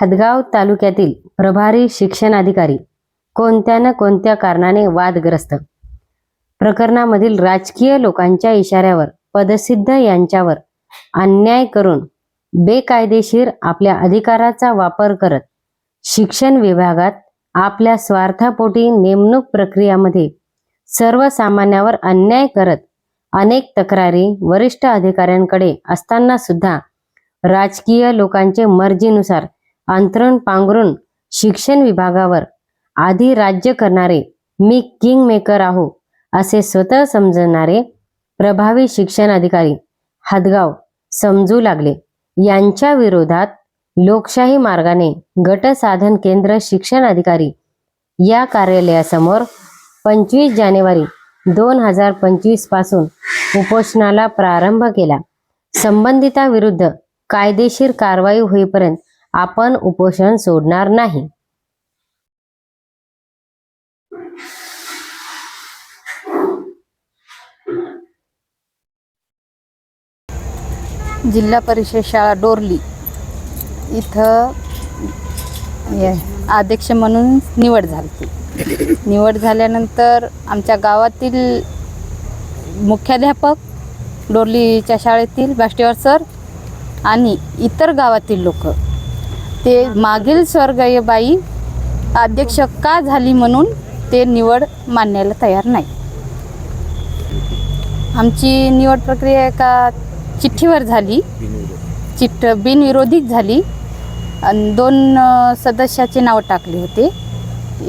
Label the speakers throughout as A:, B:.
A: हदगाव तालुक्यातील प्रभारी शिक्षणाधिकारी कोणत्या न कोणत्या कारणाने वादग्रस्त. प्रकरणामधील राजकीय लोकांच्या इशाऱ्यावर पदसिद्ध यांच्यावर अन्याय करून बेकायदेशीर आपल्या अधिकाराचा वापर करत शिक्षण विभागात आपल्या स्वार्थापोटी नेमणूक प्रक्रियामध्ये सर्वसामान्यावर अन्याय करत अनेक तक्रारी वरिष्ठ अधिकाऱ्यांकडे असताना सुद्धा राजकीय लोकांचे मर्जीनुसार अंतरण पांघरून शिक्षण विभागावर आधी राज्य करणारे मी किंग मेकर आहो असे स्वतः समजणारे प्रभावी शिक्षण अधिकारी हदगाव समजू लागले. यांच्या विरोधात लोकशाही मार्गाने गटसाधन केंद्र शिक्षण अधिकारी या कार्यालयासमोर पंचवीस जानेवारी दोन हजार पंचवीसपासून उपोषणाला प्रारंभ केला. संबंधिताविरुद्ध कायदेशीर कारवाई होईपर्यंत आपण उपोषण सोडणार नाही.
B: जिल्हा परिषद शाळा डोरली इथं अध्यक्ष म्हणून निवड झाली निवड झाल्यानंतर आमच्या गावातील मुख्याध्यापक डोरलीच्या शाळेतील बाष्टीवर सर आणि इतर गावातील लोक ते मागील स्वर्गीय बाई अध्यक्ष का झाली म्हणून ते निवड मानण्याला तयार नाही. आमची निवड प्रक्रिया एका चिठ्ठीवर झाली. चिठ्ठ बिनविरोधिक झाली. आणि दोन सदस्याचे नाव टाकले होते.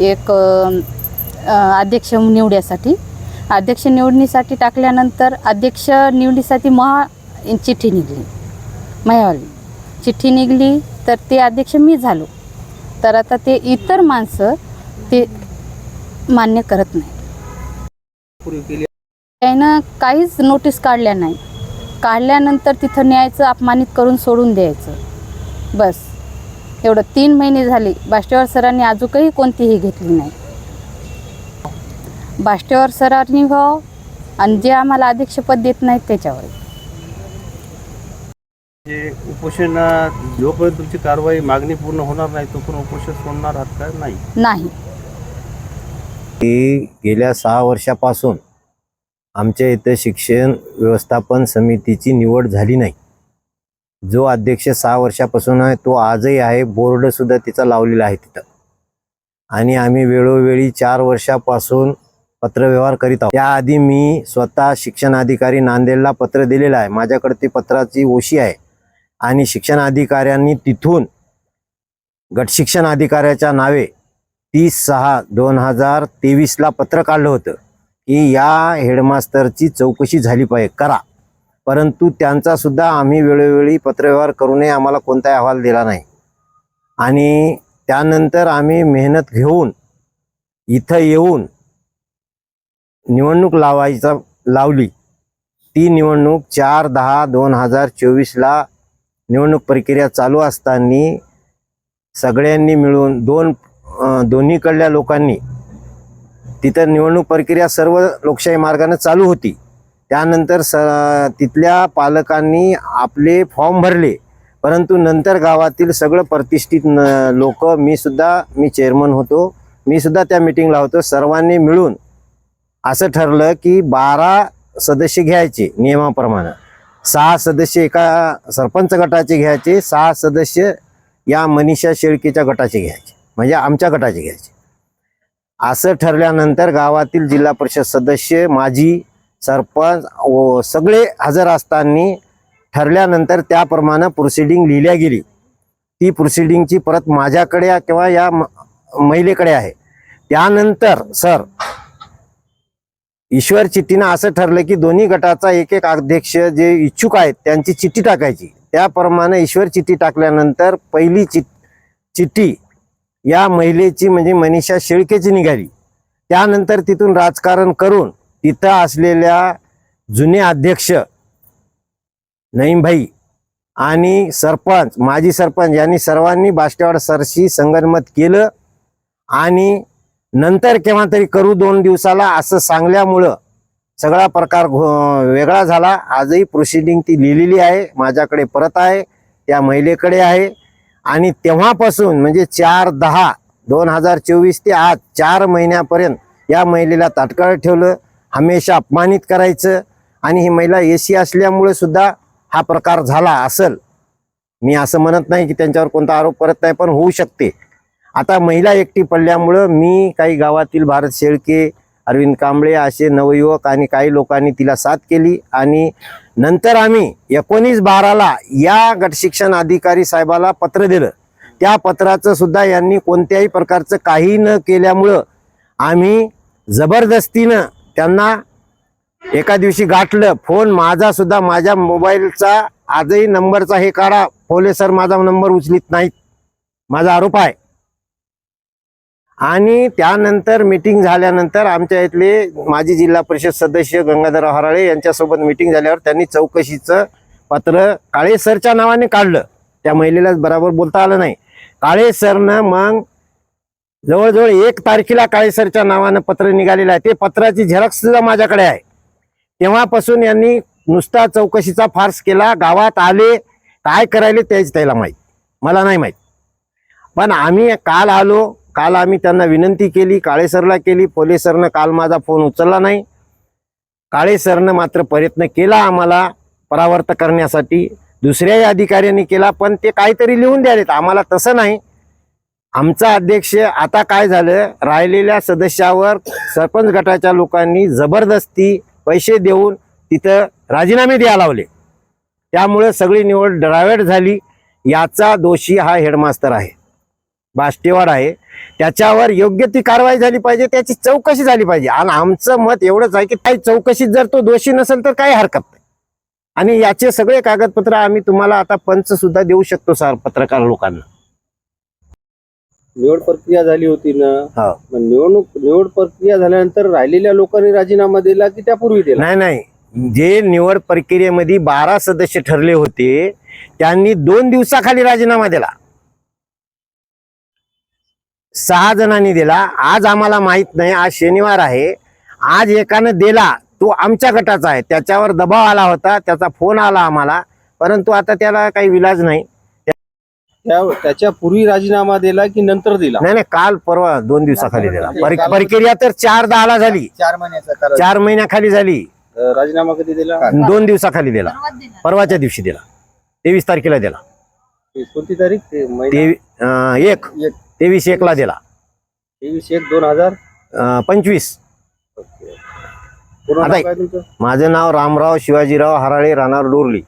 B: एक अध्यक्ष निवड्यासाठी अध्यक्ष निवडणीसाठी टाकल्यानंतर अध्यक्ष निवडीसाठी महा चिठ्ठी निघली. मायावाली. चिठ्ठी निघली. तर ते अध्यक्ष मी झालो. तर आता ते इतर माणसं ते मान्य करत नाही. त्यानं काहीच नोटीस काढल्या नाही. काढल्यानंतर तिथं न्यायचं अपमानित करून सोडून द्यायचं. बस. एवढं तीन महिने झाले. बाष्टेवार सरांनी अजूनही कोणतीही घेतली नाही. बाष्टेवार सरांनी व्हावं आणि जे आम्हाला अध्यक्षपद देत नाहीत त्याच्यावर.
C: जे उपोषण जोपर्यंत तुमची कारवाई मागणी पूर्ण होणार नाही तोपर्यंत उपोषण सोडणार आहात का? नाही.
B: नाही.
D: की गेल्या सहा वर्षापासून आमच्या इथं शिक्षण व्यवस्थापन समितीची निवड झाली नाही. जो अध्यक्ष सहा वर्षापासून आहे तो आजही आहे बोर्डसुद्धा तिचा लावलेला आहे तिथं. आणि आम्ही वेळोवेळी चार वर्षापासून पत्रव्यवहार करीत आहोत. त्याआधी मी स्वतः शिक्षण अधिकारी नांदेडला पत्र दिलेलं आहे. माझ्याकडे ती पत्राची ओशी आहे. आणि शिक्षण अधिकाऱ्यांनी तिथून गटशिक्षण अधिकाऱ्याच्या नावे तीस सहा दोन हजार तेवीसला पत्र काढलं होतं की या हेडमास्टरची चौकशी झाली पाहिजे करा. परंतु त्यांचा सुद्धा आम्ही वेळोवेळी पत्रव्यवहार करूनही आम्हाला कोणताही अहवाल दिला नाही. आणि त्यानंतर आम्ही मेहनत घेऊन इथं येऊन निवडणूक लावायचा लावली. ती निवडणूक चार दहा दोन हजार चोवीसला निवडणूक प्रक्रिया चालू असताना सगळ्यांनी मिळून दोन दोन्हीकडल्या लोकांनी तिथं निवडणूक प्रक्रिया सर्व लोकशाही मार्गाने चालू होती. त्यानंतर स तिथल्या पालकांनी आपले फॉर्म भरले. परंतु नंतर गावातील सगळं प्रतिष्ठित न लोक मी सुद्धा मी चेअरमन होतो. मी सुद्धा त्या मिटिंगला होतो. सर्वांनी मिळून असं ठरलं की बारा सदस्य घ्यायचे नियमाप्रमाणे. सहा सदस्य एका सरपंच गटाचे घ्यायचे सहा सदस्य या मनीषा शेळकेच्या गटाचे घ्यायचे म्हणजे आमच्या गटाचे घ्यायचे. असं ठरल्यानंतर गावातील जिल्हा परिषद सदस्य माजी सरपंच व सगळे हजर असताना ठरल्यानंतर त्याप्रमाणे प्रोसिडिंग लिहिल्या गेली. ती प्रोसिडिंगची परत माझ्याकडे किंवा या म- महिलेकडे आहे. त्यानंतर सर ईश्वर चिठ्ठीनं असं ठरलं की दोन्ही गटाचा एक एक अध्यक्ष जे इच्छुक आहेत त्यांची चिठ्ठी टाकायची. त्याप्रमाणे ईश्वर चिठ्ठी टाकल्यानंतर पहिली चिठ चिठ्ठी या महिलेची म्हणजे मनीषा शेळकेची निघाली. त्यानंतर तिथून राजकारण करून तिथं असलेल्या जुने अध्यक्ष नईमभाई आणि सरपंच माजी सरपंच यांनी सर्वांनी बाष्टेवाड सरशी संगनमत केलं आणि नंतर केव्हा तरी करू दोन दिवसाला असं सांगल्यामुळं सगळा प्रकार घो- वेगळा झाला. आजही प्रोसिडिंग ती लिहिलेली आहे. माझ्याकडे परत आहे. त्या महिलेकडे आहे. आणि तेव्हापासून म्हणजे चार दहा दोन हजार चोवीस ते आज चार महिन्यापर्यंत या महिलेला तात्काळ ठेवलं. हमेशा अपमानित करायचं. आणि ही महिला एसी असल्यामुळे सुद्धा हा प्रकार झाला असल. मी असं म्हणत नाही की त्यांच्यावर कोणता आरोप करत नाही पण होऊ शकते. आता महिला एकटी पडल्यामुळं मी काही गावातील भारत शेळके अरविंद कांबळे असे नवयुवक आणि काही लोकांनी तिला साथ केली आणि नंतर आम्ही एकोणीस बाराला या गटशिक्षण अधिकारी साहेबाला पत्र दिलं. त्या पत्राचं सुद्धा यांनी कोणत्याही प्रकारचं काही न केल्यामुळं आम्ही जबरदस्तीनं त्यांना एका दिवशी गाठलं. फोन माझा सुद्धा माझ्या मोबाईलचा आजही नंबरचा हे काढा. फोले सर माझा नंबर उचलीत नाहीत. माझा आरोप आहे. आणि त्यानंतर मीटिंग झाल्यानंतर आमच्या इथले माजी जिल्हा परिषद सदस्य गंगाधर हराळे यांच्यासोबत मीटिंग झाल्यावर त्यांनी चौकशीचं पत्र काळे सरच्या नावाने काढलं. त्या महिलेला बराबर बोलता आलं नाही. काळे सरनं मग जवळजवळ एक तारखेला काळे सरच्या नावानं पत्र निघालेलं आहे. ते पत्राची झेरॉक्स सुद्धा माझ्याकडे आहे. तेव्हापासून यांनी नुसता चौकशीचा फार्स केला. गावात आले. काय करायले त्याच त्याला माहीत. मला नाही माहीत. पण आम्ही काल आलो. काल आम्ही त्यांना विनंती केली काळे सरला केली पोले सरनं काल माझा फोन उचलला नाही. काळे सरनं मात्र प्रयत्न केला आम्हाला परावर्त करण्यासाठी. दुसऱ्याही अधिकाऱ्यांनी केला पण ते काहीतरी लिहून द्यालेत. आम्हाला तसं नाही. आमचा अध्यक्ष आता काय झालं राहिलेल्या सदस्यावर सरपंच गटाच्या लोकांनी जबरदस्ती पैसे देऊन तिथं राजीनामे द्या लावले. त्यामुळे सगळी निवड ड्रायव्हर झाली. याचा दोषी हा हेडमास्तर आहे. बाष्टेवाड आहे. त्याच्यावर योग्य ती कारवाई झाली पाहिजे त्याची चौकशी झाली पाहिजे. आणि आमचं मत एवढंच आहे की काही चौकशीत जर तो दोषी नसेल तर काही हरकत नाही. आणि याचे सगळे कागदपत्र आम्ही तुम्हाला आता पंच सुद्धा देऊ शकतो सर पत्रकार लोकांना.
C: निवड प्रक्रिया झाली होती ना?
D: हो.
C: मग निवडणूक निवड प्रक्रिया झाल्यानंतर राहिलेल्या लोकांनी राजीनामा दिला की त्यापूर्वी दिला?
D: नाही नाही. जे निवड प्रक्रियेमध्ये बारा सदस्य ठरले होते त्यांनी दोन दिवसाखाली राजीनामा दिला. सहा जणांनी दिला. आज आम्हाला माहीत नाही आज शनिवार आहे. आज एकानं दिला तो आमच्या गटाचा आहे. त्याच्यावर दबाव आला होता त्याचा फोन आला आम्हाला परंतु आता त्याला काही विलाज नाही.
C: त्या त्याच्या पूर्वी राजीनामा दिला की नंतर दिला?
D: नाही नाही काल परवा दोन दिवसाखाली दिला. पर- प्रक्रिया तर चार दहाला झाली.
E: चार महिन्याचा करार
D: चार महिन्याखाली झाली.
C: अं, राजीनामा कधी दिला?
D: दोन दिवसाखाली दिला. परवाच्या दिवशी दिला. तेवीस तारखेला दिला.
C: कोणती तारीख? ते महिना?
D: तेवी अं, एक.
E: एक.
D: तेवीस एकला दिला.
C: तेवीस एक दोन हजार?
D: अं, पंचवीस.
C: पूर्ण
D: आता
C: नाव काय तुमचं?
D: माझं नाव रामराव शिवाजीराव हराळे राहणार डोरली.